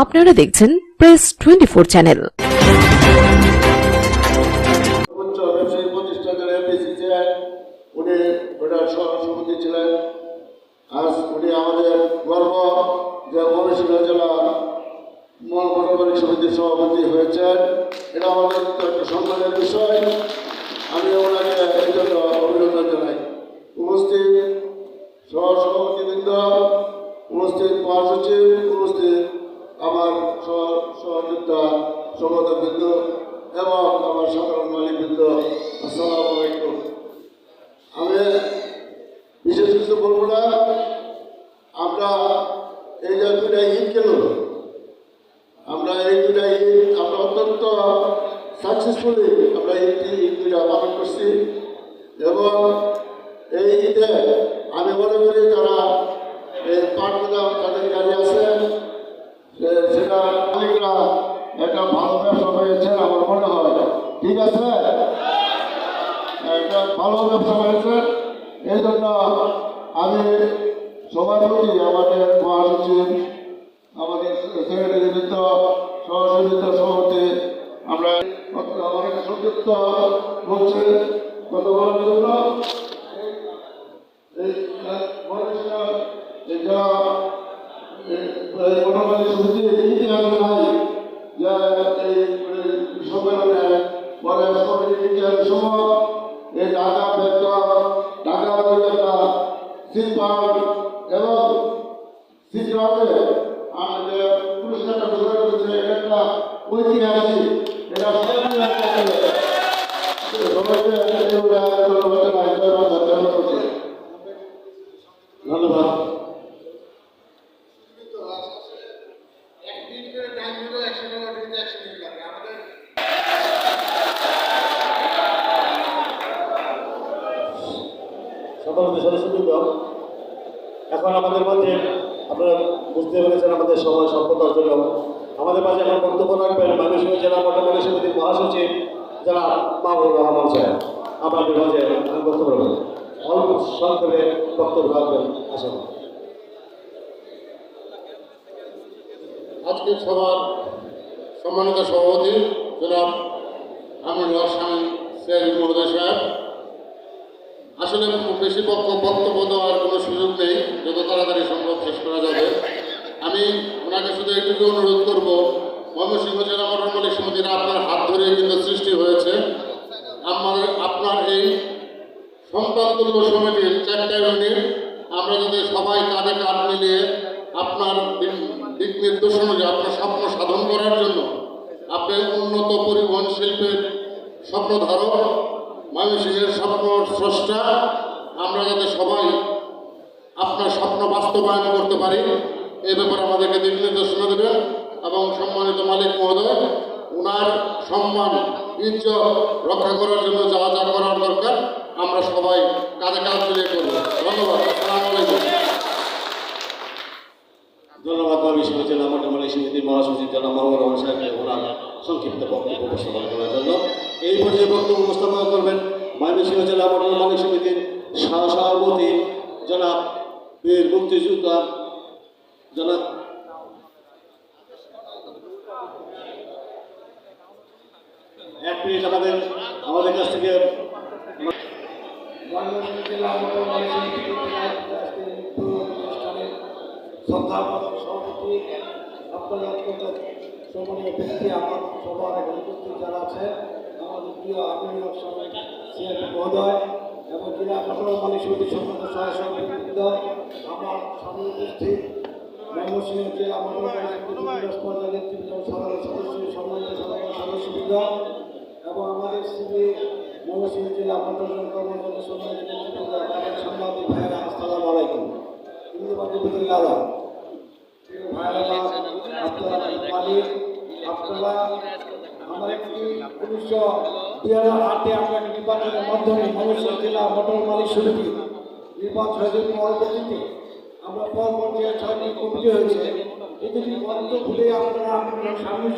আপনারা দেখছেন press twenty four channel আমাদের গর্ব যে সমিতির সভাপতি এটা আমাদের একটা সম্মানের বিষয়। আমি ওনাকে অভিনন্দন জানাই। সহযোদ্ধবৃন্দ এবং আমার সাধারণ মালিকবৃন্দ আসসালামু আলাইকুম। আমি বিশেষ কিছু বলব না, আমরা এই যে দুটা ঈদ গেল আমরা এই দুটা ঈদ, আমরা অত্যন্ত সাকসেসফুলি আমরা ঈদ ঈদ দুটা পালন করছি এবং এই ঈদে আমি মনে করি যারা এই পাট গুদাম তাদের গাড়ি আছে সে- সেটা মালিকরা একটা ভালো ব্যবসা হয়েছে আমার মনে হয় ঠিক আছে একটা ভালো ব্যবসা হয়েছে এই জন্য আমি সবার প্রতি আমাদের মহাসচিব আমাদের সেক্রেটারি বৃন্দ সহসচিব সভাপতি আমরা অনেক সংযুক্ত বলছে কত বলার জন্য এই মহারাষ্ট্র এই যারা মোটামুটি সমিতি ইতিহাস নাই সম্মেলনে কমিটির ইতিহাস সময়। এই ঢাকা বেতন ঢাকা কলকাতা শিল্পাল এবং শীঘ্রভাবে আমাদের একটা এটা সকলকে এখন আমাদের মধ্যে, আপনারা বুঝতে পেরেছেন আমাদের সময় স্বল্পতার জন্য আমাদের মাঝে এখন বক্তব্য রাখবেন মানুষীয় জেলা মন্ডলী সমিতির মহাসচিব যারা মাহবুব রহমান সাহেব আমাদের মাঝে আমি বক্তব্য রাখবেন অল্প সংক্ষেপে বক্তব্য রাখবেন আশা করি। আজকের সভার সম্মানিত সভাপতি জনাব আমিনুল হক স্বামী মহোদয় সাহেব। আসলে বেশি বক্তব্য দেওয়ার কোনো সুযোগ নেই, যত তাড়াতাড়ি সম্ভব শেষ করা যাবে। আমি ওনাকে শুধু এইটুকু অনুরোধ করব, ময়মনসিংহ জেলা মোটর মালিক সমিতির আপনার হাত ধরে কিন্তু সৃষ্টি হয়েছে। আমার, আপনার এই সন্তানতুল্য সমিতির চারটা ইউনিট, আমরা যদি সবাই কাঁধে কাঁধ মিলিয়ে আপনার দিক- নির্দেশ অনুযায়ী আপনার স্বপ্ন সাধন করার জন্য আপনি উন্নত পরিবহন শিল্পের স্বপ্ন স্বপ্নধারক ময়মনসিংহের স্বপ্ন স্রষ্টা, আমরা যাতে সবাই আপনার স্বপ্ন বাস্তবায়ন করতে পারি এই ব্যাপারে আমাদেরকে দিক নির্দেশনা দেবেন এবং সম্মানিত মালিক মহোদয় ওনার সম্মান, ইজ্জত রক্ষা করার জন্য যা যা করার দরকার, আমরা সবাই কাজে কাঁধ মিলিয়ে করব। ধন্যবাদ। আসসালামু আলাইকুম। ধন্যবাদ ময়মনসিংহ জেলা মহাসচিব জেলা মাহবুব রহমান ওনার সংক্ষিপ্ত বক্তব্য উপস্থাপন করার জন্য। এই পর্যায়ে বক্তব্য উপস্থাপন করবেন ময়মনসিংহ জেলা মন্ডল মালিক সমিতির সহ সভাপতি জনাব বীর মুক্তিযোদ্ধা জনাব এক মিনিট আমাদের আমাদের কাছ থেকে সভাপতি আপনাদের অত্যন্ত সম্মানীয় ব্যক্তি, আমার সবার এখানে উপস্থিত যারা আছে আমাদের প্রিয় হক সাহেব সিআরপি মহোদয় এবং জেলা পটল মালিক সমিতির সম্মানিত সহসভাপতিবৃন্দ আমার সামনে উপস্থিত ময়মনসিংহ জেলা মন্ডল নেতৃবৃন্দ সাধারণ সদস্য, সম্মানিত সাধারণ সদস্যবৃন্দ এবং আমাদের সিবি ময়মনসিংহ জেলা মন্ডল কর্মকর্তা সম্মানিত নেতৃবৃন্দ আপনারা আপনারা একটি উনিশশো দুই হাজার আটে একটি নির্বাচনের মাধ্যমে ময়মনসিংহ জেলা মোটর মালিক সমিতি নির্বাচনের পরবর্তীতে আমরা পর পর্যায়ে ছয়টি কমিটি হয়েছে। এগুলি বন্ধ খুলে আপনারা আপনারা সামনে